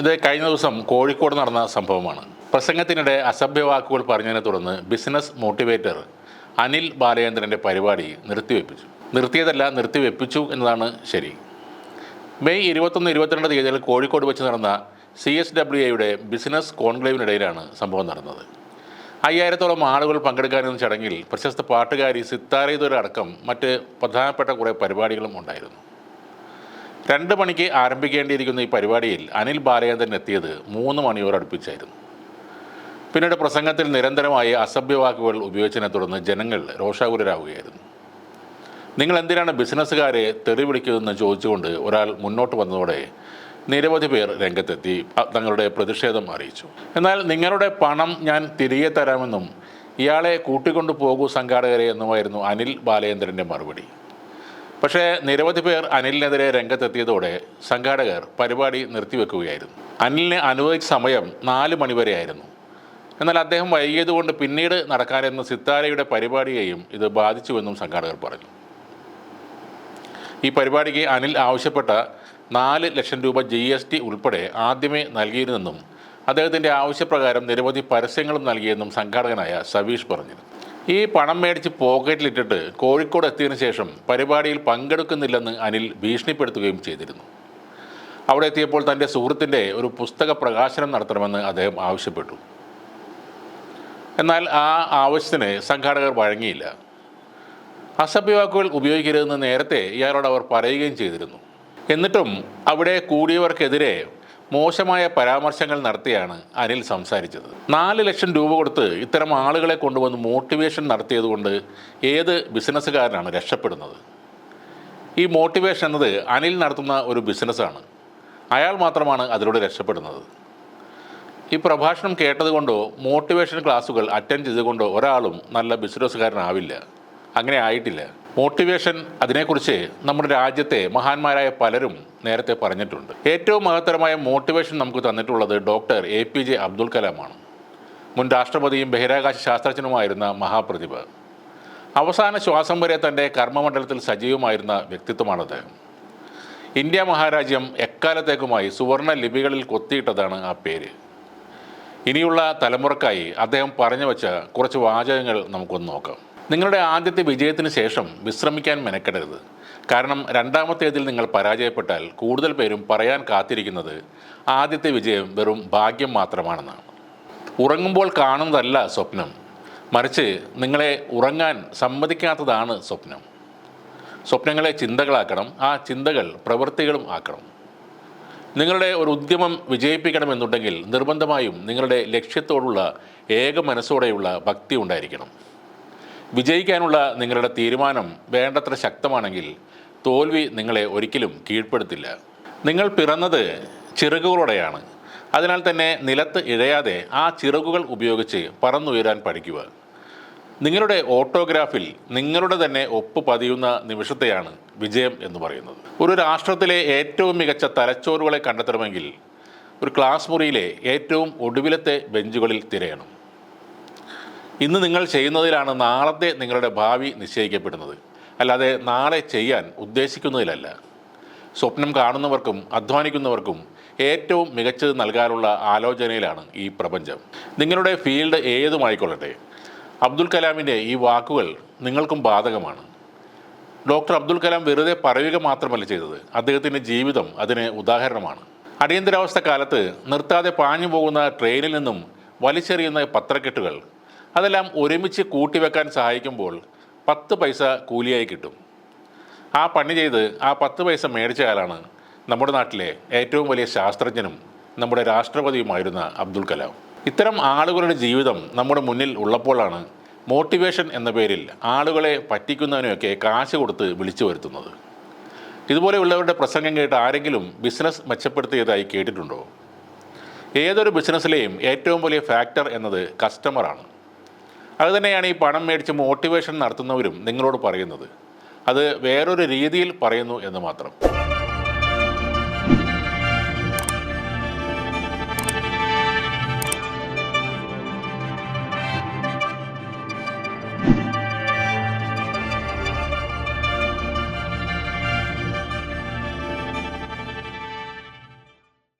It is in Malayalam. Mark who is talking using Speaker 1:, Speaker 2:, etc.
Speaker 1: ഇത് കഴിഞ്ഞ ദിവസം കോഴിക്കോട് നടന്ന സംഭവമാണ്. പ്രസംഗത്തിനിടെ അസഭ്യ വാക്കുകൾ പറഞ്ഞതിനെ തുടർന്ന് ബിസിനസ് മോട്ടിവേറ്റർ അനിൽ ബാലചന്ദ്രന്റെ പരിപാടി നിർത്തിവെപ്പിച്ചു. നിർത്തിയതല്ല നിർത്തിവെപ്പിച്ചു എന്നതാണ് ശരി. മെയ് ഇരുപത്തൊന്ന് ഇരുപത്തിരണ്ട് തീയതിയിൽ കോഴിക്കോട് വെച്ച് നടന്ന സി എസ് ഡബ്ല്യു എയുടെ ബിസിനസ് കോൺക്ലേവിനിടയിലാണ് സംഭവം നടന്നത്. അയ്യായിരത്തോളം ആളുകൾ പങ്കെടുക്കാനിരുന്ന ചടങ്ങിൽ പ്രശസ്ത പാട്ടുകാരി സിത്താരയിതൊരടക്കം മറ്റ് പ്രധാനപ്പെട്ട കുറേ പരിപാടികളും ഉണ്ടായിരുന്നു. രണ്ട് മണിക്ക് ആരംഭിക്കേണ്ടിയിരിക്കുന്ന ഈ പരിപാടിയിൽ അനിൽ ബാലചന്ദ്രൻ എത്തിയത് മൂന്ന് മണിയോട് അടുപ്പിച്ചായിരുന്നു. പിന്നീട് പ്രസംഗത്തിൽ നിരന്തരമായി അസഭ്യവാക്കുകൾ ഉപയോഗിച്ചതിനെ തുടർന്ന് ജനങ്ങൾ രോഷാകുലരാകുകയായിരുന്നു നിങ്ങൾ എന്തിനാണ് ബിസിനസ്സുകാരെ തെറി വിളിക്കുന്നതെന്ന് ചോദിച്ചുകൊണ്ട് ഒരാൾ മുന്നോട്ട് വന്നതോടെ നിരവധി പേർ രംഗത്തെത്തി തങ്ങളുടെ പ്രതിഷേധം അറിയിച്ചു. എന്നാൽ നിങ്ങളുടെ പണം ഞാൻ തിരികെ തരാമെന്നും ഇയാളെ കൂട്ടിക്കൊണ്ടു പോകൂ സംഘാടകരെ എന്നുമായിരുന്നു അനിൽ ബാലചന്ദ്രന്റെ മറുപടി. പക്ഷേ നിരവധി പേർ അനിലിനെതിരെ രംഗത്തെത്തിയതോടെ സംഘാടകർ പരിപാടി നിർത്തിവെക്കുകയായിരുന്നു. അനിലിന് അനുവദിച്ച സമയം നാല് മണിവരെയായിരുന്നു. എന്നാൽ അദ്ദേഹം വൈകിയതുകൊണ്ട് പിന്നീട് നടക്കാനെന്ന സിത്താരയുടെ പരിപാടിയെയും ഇത് ബാധിച്ചുവെന്നും സംഘാടകർ പറഞ്ഞു. ഈ പരിപാടിക്ക് അനിൽ ആവശ്യപ്പെട്ട നാല് ലക്ഷം രൂപ ജി എസ് ടി ഉൾപ്പെടെ ആദ്യമേ നൽകിയിരുന്നെന്നും അദ്ദേഹത്തിന്റെ ആവശ്യപ്രകാരം നിരവധി പരസ്യങ്ങളും നൽകിയെന്നും സംഘാടകനായ സവീഷ് പറഞ്ഞിരുന്നു. ഈ പണം മേടിച്ച് പോക്കറ്റിലിട്ടിട്ട് കോഴിക്കോട് എത്തിയതിനു ശേഷം പരിപാടിയിൽ പങ്കെടുക്കുന്നില്ലെന്ന് അനിൽ ഭീഷണിപ്പെടുത്തുകയും ചെയ്തിരുന്നു. അവിടെ എത്തിയപ്പോൾ തന്റെ സുഹൃത്തിന്റെ ഒരു പുസ്തക പ്രകാശനം നടത്തണമെന്ന് അദ്ദേഹം ആവശ്യപ്പെട്ടു. എന്നാൽ ആ ആവശ്യത്തിന് സംഘാടകർ വഴങ്ങിയില്ല. അസഭ്യവാക്കുകൾ ഉപയോഗിക്കരുതെന്ന് നേരത്തെ ഇയാളോട് അവർ പറയുകയും ചെയ്തിരുന്നു. എന്നിട്ടും അവിടെ കൂടിയവർക്കെതിരെ മോശമായ പരാമർശങ്ങൾ നടത്തിയാണ് അനിൽ സംസാരിച്ചത്. നാല് ലക്ഷം രൂപ കൊടുത്ത് ഇത്തരം ആളുകളെ കൊണ്ടുവന്ന് മോട്ടിവേഷൻ നടത്തിയതുകൊണ്ട് ഏത് ബിസിനസ്സുകാരനാണ് രക്ഷപ്പെടുന്നത്? ഈ മോട്ടിവേഷൻ എന്നത് അനിൽ നടത്തുന്ന ഒരു ബിസിനസ്സാണ്. അയാൾ മാത്രമാണ് അതിലൂടെ രക്ഷപ്പെടുന്നത്. ഈ പ്രഭാഷണം കേട്ടതുകൊണ്ടോ മോട്ടിവേഷൻ ക്ലാസ്സുകൾ അറ്റൻഡ് ചെയ്തുകൊണ്ടോ ഒരാളും നല്ല ബിസിനസ്സുകാരനാവില്ല. അങ്ങനെ ആയിട്ടില്ല. മോട്ടിവേഷൻ അതിനെക്കുറിച്ച് നമ്മുടെ രാജ്യത്തെ മഹാന്മാരായ പലരും നേരത്തെ പറഞ്ഞിട്ടുണ്ട്. ഏറ്റവും മഹത്തരമായ മോട്ടിവേഷൻ നമുക്ക് തന്നിട്ടുള്ളത് doctor A P J Abdul കലാമാണ്. മുൻ രാഷ്ട്രപതിയും ബഹിരാകാശ ശാസ്ത്രജ്ഞനുമായിരുന്ന മഹാപ്രതിഭ. അവസാന ശ്വാസം വരെ തന്റെ കർമ്മമണ്ഡലത്തിൽ സജീവമായിരുന്ന വ്യക്തിത്വമാണ് അദ്ദേഹം ഇന്ത്യ മഹാരാജ്യം എക്കാലത്തേക്കുമായി സുവർണ ലിപികളിൽ കൊത്തിയിട്ടതാണ് ആ പേര്. ഇനിയുള്ള തലമുറക്കായി അദ്ദേഹം പറഞ്ഞു വച്ച കുറച്ച് വാചകങ്ങൾ നമുക്കൊന്ന് നോക്കാം. നിങ്ങളുടെ ആദ്യത്തെ വിജയത്തിന് ശേഷം വിശ്രമിക്കാൻ മെനക്കെടരുത്. കാരണം രണ്ടാമത്തേതിൽ നിങ്ങൾ പരാജയപ്പെട്ടാൽ കൂടുതൽ പേരും പറയാൻ കാത്തിരിക്കുന്നത് ആദ്യത്തെ വിജയം വെറും ഭാഗ്യം മാത്രമാണെന്ന്. ഉറങ്ങുമ്പോൾ കാണുന്നതല്ല സ്വപ്നം. മറിച്ച് നിങ്ങളെ ഉറങ്ങാൻ സമ്മതിക്കാത്തതാണ് സ്വപ്നം. സ്വപ്നങ്ങളെ ചിന്തകളാക്കണം ആ ചിന്തകൾ പ്രവൃത്തികളും ആക്കണം. നിങ്ങളുടെ ഒരു ഉദ്യമം വിജയിപ്പിക്കണമെന്നുണ്ടെങ്കിൽ നിർബന്ധമായും നിങ്ങളുടെ ലക്ഷ്യത്തോടുള്ള ഏക മനസ്സോടെയുള്ള ഭക്തി ഉണ്ടായിരിക്കണം. വിജയിക്കാനുള്ള നിങ്ങളുടെ തീരുമാനം വേണ്ടത്ര ശക്തമാണെങ്കിൽ തോൽവി നിങ്ങളെ ഒരിക്കലും കീഴ്പ്പെടുത്തില്ല. നിങ്ങൾ പിറന്നത് ചിറകുകളോടെയാണ്. അതിനാൽ തന്നെ നിലത്ത് ഇഴയാതെ ആ ചിറകുകൾ ഉപയോഗിച്ച് പറന്നുയരാൻ പഠിക്കുക. നിങ്ങളുടെ ഓട്ടോഗ്രാഫിൽ നിങ്ങളുടെ തന്നെ ഒപ്പ് പതിയുന്ന നിമിഷത്തെയാണ് വിജയം എന്ന് പറയുന്നത്. ഒരു രാഷ്ട്രത്തിലെ ഏറ്റവും മികച്ച തലച്ചോറുകളെ കണ്ടെത്തണമെങ്കിൽ ഒരു ക്ലാസ് മുറിയിലെ ഏറ്റവും ഒടുവിലത്തെ ബെഞ്ചുകളിൽ തിരയണം. ഇന്ന് നിങ്ങൾ ചെയ്യുന്നതിലാണ് നാളത്തെ നിങ്ങളുടെ ഭാവി നിശ്ചയിക്കപ്പെടുന്നത്. അല്ലാതെ നാളെ ചെയ്യാൻ ഉദ്ദേശിക്കുന്നതിലല്ല. സ്വപ്നം കാണുന്നവർക്കും അധ്വാനിക്കുന്നവർക്കും ഏറ്റവും മികച്ചത് നൽകാനുള്ള ആലോചനയിലാണ് ഈ പ്രപഞ്ചം. നിങ്ങളുടെ ഫീൽഡ് ഏതുമായിക്കൊള്ളട്ടെ? അബ്ദുൽ കലാമിന്റെ ഈ വാക്കുകൾ നിങ്ങൾക്കും ബാധകമാണ്. ഡോക്ടർ അബ്ദുൽ കലാം വെറുതെ പറയുക മാത്രമല്ല ചെയ്തത്. അദ്ദേഹത്തിന്റെ ജീവിതം അതിന് ഉദാഹരണമാണ്. അടിയന്തരാവസ്ഥ കാലത്ത് നിർത്താതെ പാഞ്ഞു പോകുന്ന ട്രെയിനിൽ നിന്നും വലിച്ചെറിയുന്ന പത്രക്കെട്ടുകൾ അതെല്ലാം ഒരുമിച്ച് കൂട്ടിവെക്കാൻ സഹായിക്കുമ്പോൾ പത്ത് പൈസ കൂലിയായി കിട്ടും. ആ പണി ചെയ്ത് ആ പത്ത് പൈസ മേടിച്ച ആളാണ് നമ്മുടെ നാട്ടിലെ ഏറ്റവും വലിയ ശാസ്ത്രജ്ഞനും നമ്മുടെ രാഷ്ട്രപതിയുമായിരുന്ന അബ്ദുൽ കലാം. ഇത്തരം ആളുകളുടെ ജീവിതം നമ്മുടെ മുന്നിൽ ഉള്ളപ്പോഴാണ് മോട്ടിവേഷൻ എന്ന പേരിൽ ആളുകളെ പറ്റിക്കുന്നതിനൊക്കെ കാശ് കൊടുത്ത് വിളിച്ചു വരുത്തുന്നത്. ഇതുപോലെയുള്ളവരുടെ പ്രസംഗം കേട്ട് ആരെങ്കിലും ബിസിനസ് മെച്ചപ്പെടുത്തിയതായി കേട്ടിട്ടുണ്ടോ? ഏതൊരു ബിസിനസ്സിലെയും ഏറ്റവും വലിയ ഫാക്ടർ എന്നത് കസ്റ്റമറാണ്. അതുതന്നെയാണ് ഈ പണം മേടിച്ച് മോട്ടിവേഷൻ നടത്തുന്നവരും നിങ്ങളോട് പറയുന്നത്. അത് വേറൊരു രീതിയിൽ പറയുന്നു എന്ന് മാത്രം.